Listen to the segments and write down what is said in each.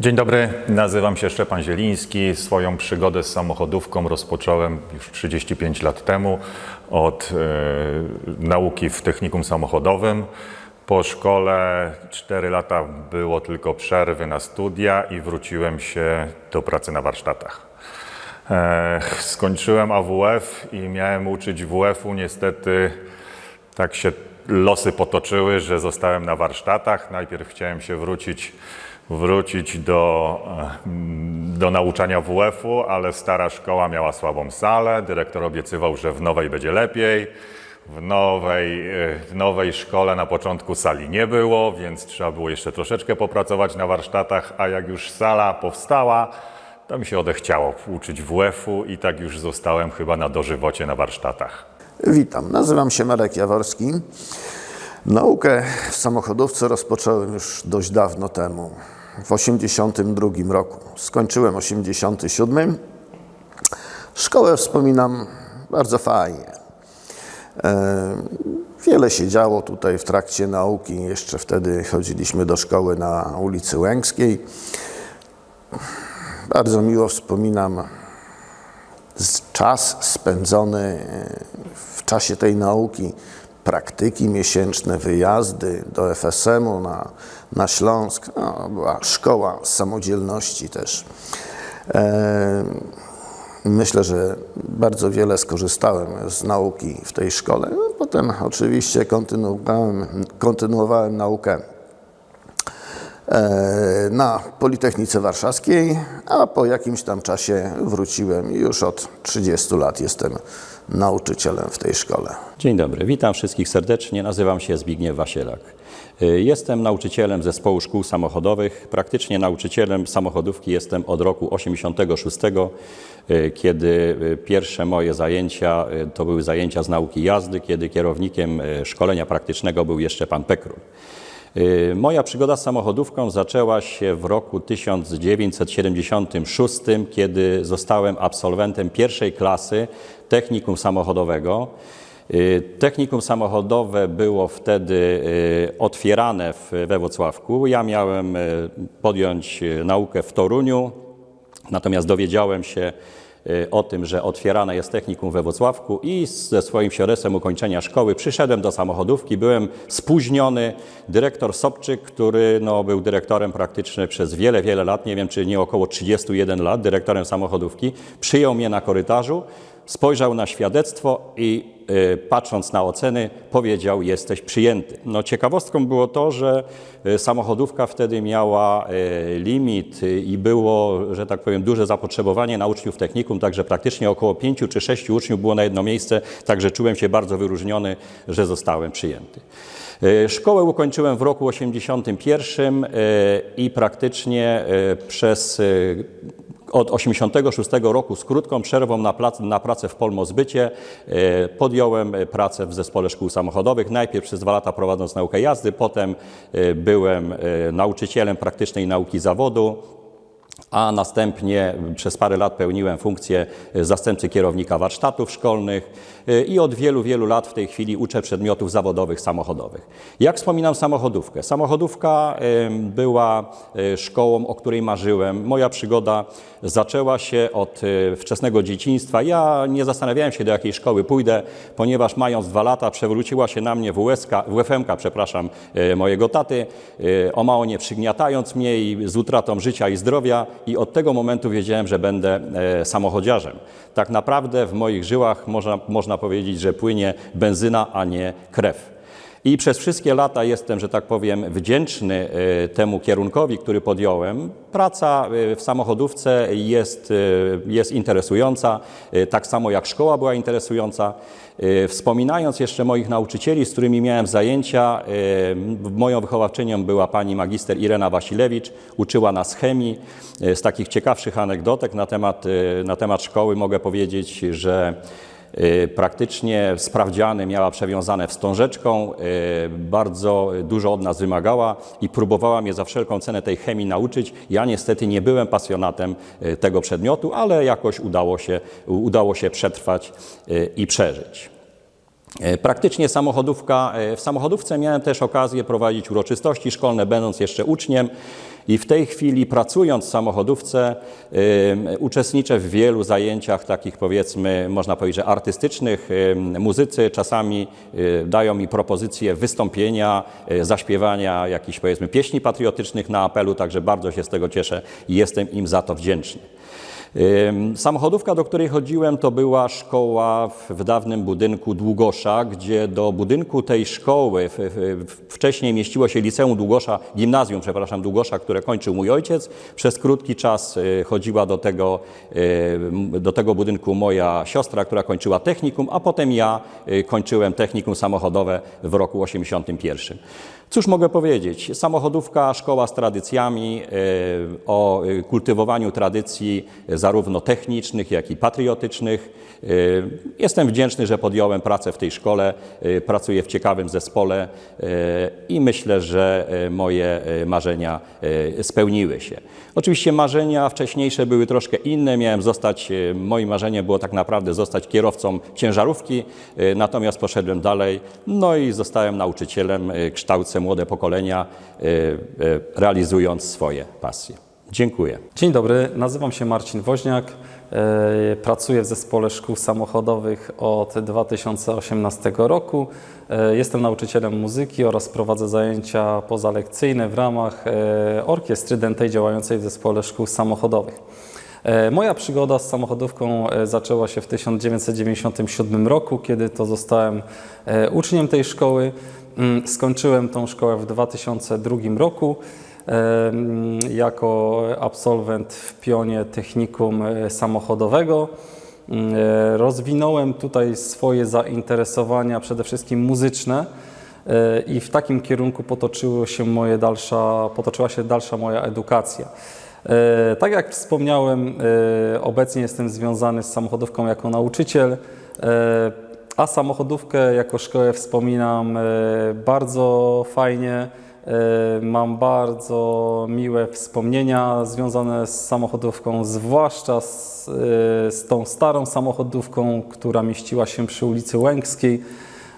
Dzień dobry, nazywam się Szczepan Zieliński. Swoją przygodę z samochodówką rozpocząłem już 35 lat temu od e, nauki w technikum samochodowym. Po szkole 4 lata było tylko przerwy na studia i wróciłem się do pracy na warsztatach. E, skończyłem AWF i miałem uczyć WF-u. Niestety tak się losy potoczyły, że zostałem na warsztatach. Najpierw chciałem się wrócić, wrócić do, e, do nauczania WF-u, ale stara szkoła miała słabą salę. Dyrektor obiecywał, że w nowej będzie lepiej. W nowej, e, w nowej szkole na początku sali nie było, więc trzeba było jeszcze troszeczkę popracować na warsztatach, a jak już sala powstała, to mi się odechciało uczyć WF-u i tak już zostałem chyba na dożywocie na warsztatach. Witam, nazywam się Marek Jaworski. Naukę w samochodówce rozpocząłem już dość dawno temu, w 1982 roku. Skończyłem 87. Szkołę wspominam bardzo fajnie. E, Wiele się działo tutaj w trakcie nauki. Jeszcze wtedy chodziliśmy do szkoły na ulicy Łęckiej. Bardzo miło wspominam czas spędzony w czasie tej nauki, praktyki miesięczne, wyjazdy do FSM-u na, na Śląsk. No, była szkoła samodzielności też. E, Myślę, że bardzo wiele skorzystałem z nauki w tej szkole. No, potem oczywiście kontynuowałem, kontynuowałem naukę e, na Politechnice Warszawskiej, a po jakimś tam czasie wróciłem i już od 30 lat jestem nauczycielem w tej szkole. Dzień dobry, witam wszystkich serdecznie. Nazywam się Zbigniew Wasielak. Y, Jestem nauczycielem zespołu szkół samochodowych. Praktycznie nauczycielem samochodówki jestem od roku 86, y, kiedy y, pierwsze moje zajęcia to były zajęcia z nauki jazdy, kiedy kierownikiem szkolenia praktycznego był jeszcze pan Pekról. Y, Moja przygoda z samochodówką zaczęła się w roku 1976, kiedy zostałem absolwentem pierwszej klasy technikum samochodowego. Y, Technikum samochodowe było wtedy y, otwierane we Wrocławku. Ja miałem podjąć naukę w Toruniu, Natomiast dowiedziałem się o tym, że otwierane jest technikum we Wrocławku i ze swoim środesem ukończenia szkoły przyszedłem do samochodówki, byłem spóźniony. Dyrektor Sobczyk, który no, był dyrektorem praktyczny przez wiele, wiele lat, nie wiem czy nie około 31 lat, dyrektorem samochodówki, przyjął mnie na korytarzu, spojrzał na świadectwo i y, patrząc na oceny powiedział jesteś przyjęty. No, ciekawostką było to, że y, samochodówka wtedy miała y, limit y, i było, że tak powiem, duże zapotrzebowanie na uczniów technikum, także praktycznie około pięciu czy sześciu uczniów było na jedno miejsce, także czułem się bardzo wyróżniony, że zostałem przyjęty. Y, Szkołę ukończyłem w roku 81 y, i praktycznie y, przez y, od 86 roku z krótką przerwą na, plac, na pracę w Polmozbycie e, podjąłem e, pracę w zespole szkół samochodowych. Najpierw przez dwa lata prowadząc naukę jazdy, potem e, byłem nauczycielem praktycznej nauki zawodu, a następnie przez parę lat pełniłem funkcję zastępcy kierownika warsztatów szkolnych y, i od wielu, wielu lat w tej chwili uczę przedmiotów zawodowych samochodowych. Jak wspominam samochodówkę? Samochodówka była y, szkołą, o której marzyłem. Moja przygoda zaczęła się od y, wczesnego dzieciństwa. Ja nie zastanawiałem się, do jakiej szkoły pójdę, ponieważ mając dwa lata przewróciła się na mnie WSK, WFM-ka, przepraszam, mojego taty, o mało nie przygniatając mnie i z utratą życia i zdrowia i od tego momentu wiedziałem, że będę e, samochodziarzem. Tak naprawdę w moich żyłach można, można powiedzieć, że płynie benzyna, a nie krew. I przez wszystkie lata jestem, że tak powiem, wdzięczny e, temu kierunkowi, który podjąłem. Praca e, w samochodówce jest, e, jest interesująca, tak samo jak szkoła była interesująca. Wspominając jeszcze moich nauczycieli, z którymi miałem zajęcia, moją wychowawczynią była pani magister Irena Wasilewicz, uczyła nas chemii. Z takich ciekawszych anegdotek na temat, na temat szkoły mogę powiedzieć, że Praktycznie sprawdziany miała przewiązane wstążeczką, y, bardzo dużo od nas wymagała i próbowała mnie za wszelką cenę tej chemii nauczyć. Ja niestety nie byłem pasjonatem y, tego przedmiotu, ale jakoś udało się, udało się przetrwać y, i przeżyć. Praktycznie samochodówka, w samochodówce miałem też okazję prowadzić uroczystości szkolne, będąc jeszcze uczniem. I w tej chwili pracując w samochodówce uczestniczę w wielu zajęciach takich powiedzmy, można powiedzieć, że artystycznych. Muzycy czasami e, dają mi propozycje wystąpienia, e, zaśpiewania jakichś powiedzmy pieśni patriotycznych na apelu, także bardzo się z tego cieszę i jestem im za to wdzięczny. Samochodówka, do której chodziłem, to była szkoła w, dawnym budynku Długosza, gdzie do budynku tej szkoły wcześniej mieściło się liceum Długosza, gimnazjum, przepraszam, Długosza, które kończył mój ojciec. Przez krótki czas y, chodziła do tego, y, do tego budynku moja siostra, która kończyła technikum, a potem ja y, kończyłem technikum samochodowe w roku 81. Cóż mogę powiedzieć? Samochodówka, szkoła z tradycjami, o kultywowaniu tradycji zarówno technicznych, jak i patriotycznych. E, Jestem wdzięczny, że podjąłem pracę w tej szkole, e, pracuję w ciekawym zespole e, i myślę, że moje marzenia spełniły się. Oczywiście marzenia wcześniejsze były troszkę inne. Miałem zostać, moim marzeniem było tak naprawdę zostać kierowcą ciężarówki, natomiast poszedłem dalej, no i zostałem nauczycielem, kształcę młode pokolenia, realizując swoje pasje. Dziękuję. Dzień dobry, nazywam się Marcin Woźniak. e, Pracuję w zespole szkół samochodowych od 2018 roku. E, Jestem nauczycielem muzyki oraz prowadzę zajęcia pozalekcyjne w ramach e, orkiestry dętej działającej w zespole szkół samochodowych. Moja przygoda z samochodówką zaczęła się w 1997 roku, kiedy to zostałem uczniem tej szkoły. Mm, Skończyłem tą szkołę w 2002 roku jako absolwent w pionie technikum e, samochodowego. Mm, e, Rozwinąłem tutaj swoje zainteresowania przede wszystkim muzyczne e, i w takim kierunku potoczyło się moje dalsza, potoczyła się dalsza moja edukacja. Tak jak wspomniałem, obecnie jestem związany z samochodówką jako nauczyciel, a samochodówkę jako szkołę wspominam bardzo fajnie. E, Mam bardzo miłe wspomnienia związane z samochodówką, zwłaszcza z, e, z tą starą samochodówką, która mieściła się przy ulicy Łęckiej.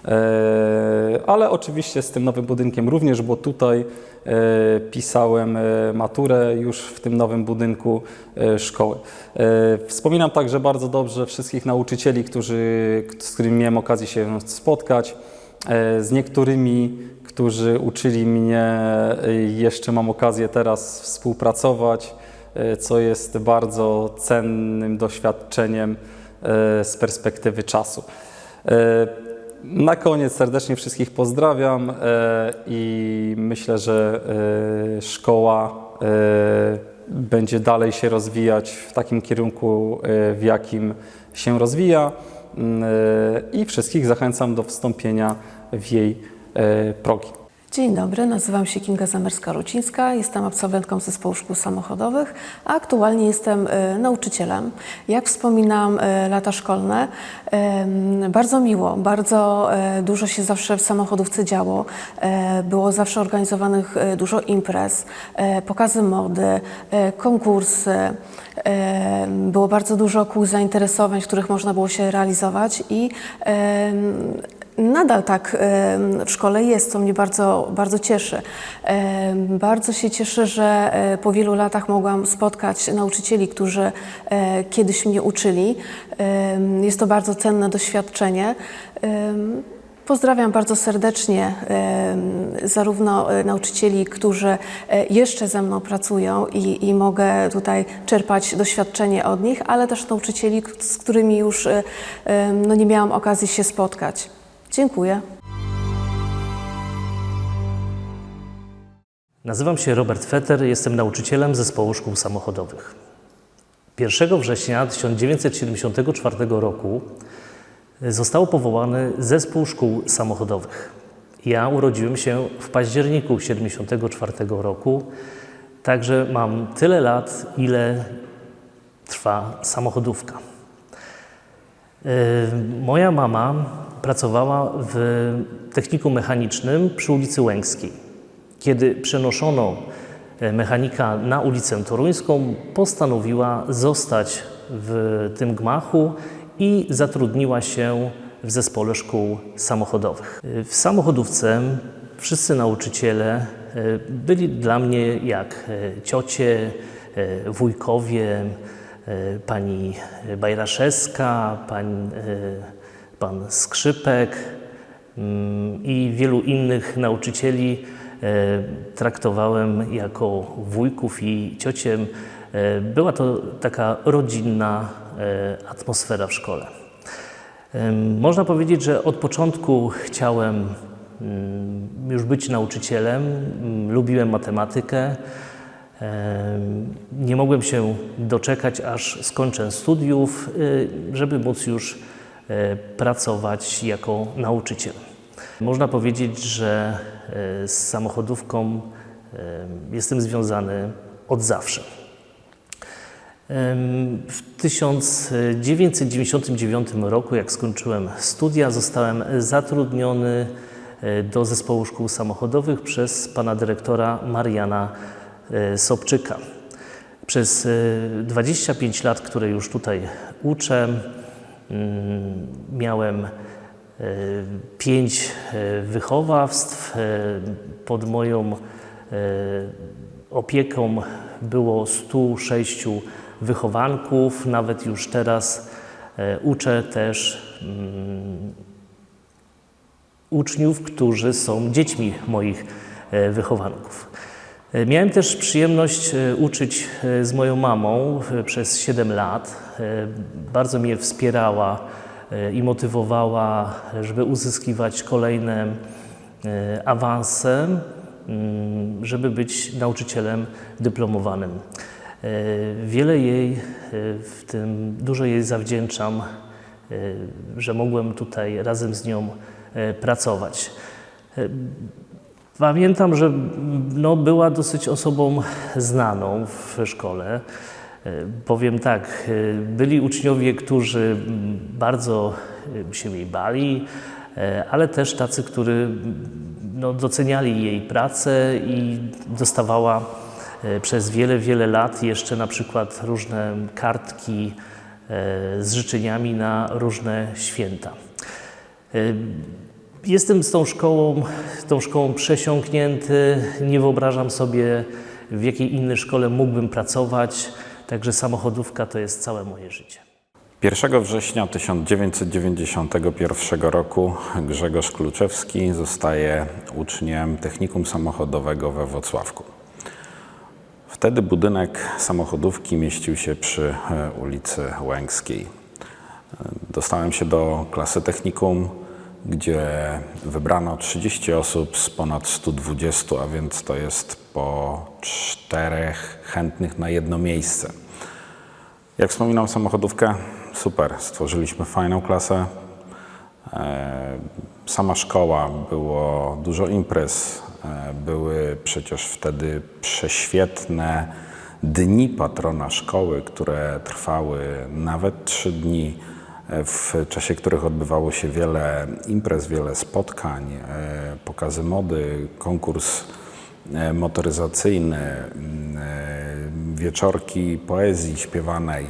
E, Ale oczywiście z tym nowym budynkiem również, bo tutaj pisałem maturę już w tym nowym budynku szkoły. Wspominam także bardzo dobrze wszystkich nauczycieli, którzy, z którymi miałem okazję się spotkać. Z niektórymi, którzy uczyli mnie, jeszcze mam okazję teraz współpracować, e, co jest bardzo cennym doświadczeniem e, z perspektywy czasu. E, Na koniec serdecznie wszystkich pozdrawiam i myślę, że szkoła będzie dalej się rozwijać w takim kierunku, w jakim się rozwija Mm, i wszystkich zachęcam do wstąpienia w jej progi. Dzień dobry, nazywam się Kinga Zamerska-Rucińska, jestem absolwentką zespołu szkół samochodowych, a aktualnie jestem e, nauczycielem. Jak wspominam e, lata szkolne, bardzo miło, bardzo e, dużo się zawsze w samochodówce działo. E, Było zawsze organizowanych e, dużo imprez, e, pokazy mody, e, konkursy. E, Było bardzo dużo kół zainteresowań, w których można było się realizować i Nadal tak w szkole jest, co mnie bardzo, bardzo cieszy. Bardzo się cieszę, że e, po wielu latach mogłam spotkać nauczycieli, którzy e, kiedyś mnie uczyli. Jest to bardzo cenne doświadczenie. Pozdrawiam bardzo serdecznie zarówno e, nauczycieli, którzy jeszcze ze mną pracują i, i mogę tutaj czerpać doświadczenie od nich, ale też nauczycieli, z którymi już no, nie miałam okazji się spotkać. Dziękuję. Nazywam się Robert Fetter, jestem nauczycielem zespołu szkół samochodowych. 1 września 1974 roku został powołany zespół szkół samochodowych. Ja urodziłem się w październiku 1974 roku, także mam tyle lat, ile trwa samochodówka. E, Moja mama pracowała w technikum mechanicznym przy ulicy Łęckiej. Kiedy przenoszono e, mechanika na ulicę Toruńską, postanowiła zostać w tym gmachu i zatrudniła się w zespole szkół samochodowych. W samochodówce wszyscy nauczyciele e, byli dla mnie jak e, ciocie, e, wujkowie, e, pani Bajraszewska, pan, e, pan Skrzypek mm, i wielu innych nauczycieli e, traktowałem jako wujków i ciocie. E, Była to taka rodzinna e, atmosfera w szkole. Można powiedzieć, że od początku chciałem mm, już być nauczycielem, mm, lubiłem matematykę. Em, Nie mogłem się doczekać, aż skończę studiów, żeby móc już pracować jako nauczyciel. Można powiedzieć, że e, z samochodówką e, jestem związany od zawsze. W 1999 roku, jak skończyłem studia, zostałem zatrudniony e, do zespołu szkół samochodowych przez pana dyrektora Mariana e, Sobczyka. Przez e, 25 lat, które już tutaj uczę, miałem e, pięć e, wychowawstw. Pod moją opieką było 106 wychowanków. Nawet już teraz uczę też mm, uczniów, którzy są dziećmi moich wychowanków. E, Miałem też przyjemność e, uczyć e, z moją mamą przez 7 lat. Bardzo mnie wspierała i motywowała, żeby uzyskiwać kolejne awanse, żeby być nauczycielem dyplomowanym. Wiele jej w tym, dużo jej zawdzięczam, że mogłem tutaj razem z nią pracować. Pamiętam, że no, była dosyć osobą znaną w szkole. E, Powiem tak, e, byli uczniowie, którzy bardzo e, się jej bali, ale też tacy, którzy no, doceniali jej pracę i dostawała przez wiele, wiele lat jeszcze na przykład różne kartki z życzeniami na różne święta. Jestem z tą szkołą, tą szkołą przesiąknięty. Nie wyobrażam sobie, w jakiej innej szkole mógłbym pracować. Także samochodówka to jest całe moje życie. 1 września 1991 roku Grzegorz Kluczewski zostaje uczniem Technikum Samochodowego we Wrocławku. Wtedy budynek samochodówki mieścił się przy e, ulicy Łęckiej. E, Dostałem się do klasy technikum, gdzie wybrano 30 osób z ponad 120, a więc to jest po czterech chętnych na jedno miejsce. Jak wspominam samochodówkę, super. Stworzyliśmy fajną klasę. E, Sama szkoła, było dużo imprez. E, Były przecież wtedy prześwietne dni patrona szkoły, które trwały nawet trzy dni, w czasie których odbywało się wiele imprez, wiele spotkań, e, pokazy mody, konkurs e, motoryzacyjny, m, e, wieczorki poezji śpiewanej.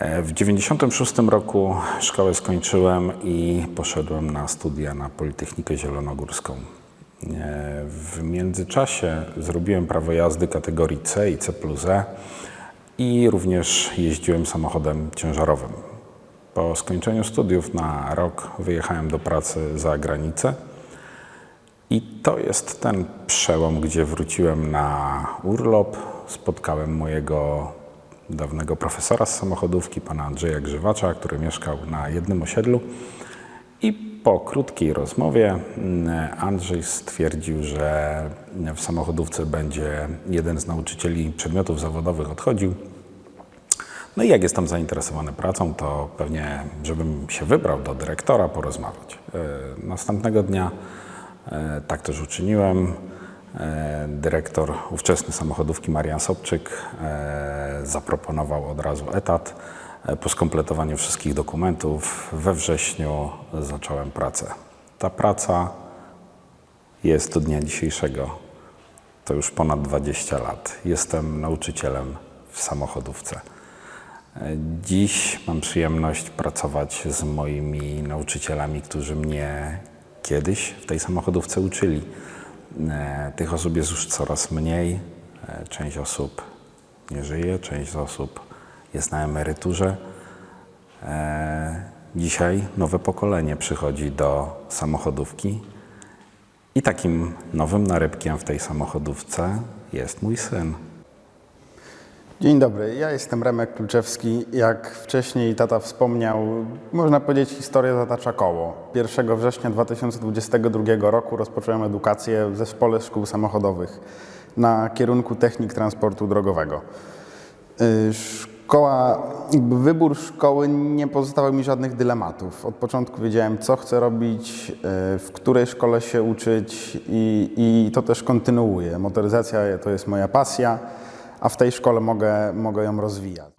W 1996 roku szkołę skończyłem i poszedłem na studia na Politechnikę Zielonogórską. W międzyczasie zrobiłem prawo jazdy kategorii C i C plus E i również jeździłem samochodem ciężarowym. Po skończeniu studiów na rok wyjechałem do pracy za granicę. I to jest ten przełom, gdzie wróciłem na urlop, spotkałem mojego dawnego profesora z samochodówki, pana Andrzeja Grzywacza, który mieszkał na jednym osiedlu. I po krótkiej rozmowie mm, Andrzej stwierdził, że w samochodówce będzie jeden z nauczycieli przedmiotów zawodowych odchodził. No i jak jestem zainteresowany pracą, to pewnie, żebym się wybrał do dyrektora porozmawiać. E, Następnego dnia e, tak też uczyniłem. E, Dyrektor ówczesny samochodówki Marian Sobczyk zaproponował od razu etat. Po skompletowaniu wszystkich dokumentów we wrześniu zacząłem pracę. Ta praca jest do dnia dzisiejszego. To już ponad 20 lat. Jestem nauczycielem w samochodówce. Dziś mam przyjemność pracować z moimi nauczycielami, którzy mnie kiedyś w tej samochodówce uczyli. E, Tych osób jest już coraz mniej. E, Część osób nie żyje, część osób jest na emeryturze. E, Dzisiaj nowe pokolenie przychodzi do samochodówki i takim nowym narybkiem w tej samochodówce jest mój syn. Dzień dobry, ja jestem Remek Kluczewski. Jak wcześniej tata wspomniał, można powiedzieć historia zatacza koło. 1 września 2022 roku rozpocząłem edukację w Zespole Szkół Samochodowych na kierunku technik transportu drogowego. Y, Szkoła, wybór szkoły nie pozostawiał mi żadnych dylematów. Od początku wiedziałem, co chcę robić, y, w której szkole się uczyć i, i to też kontynuuję. Motoryzacja to jest moja pasja, a w tej szkole mogę, mogę ją rozwijać.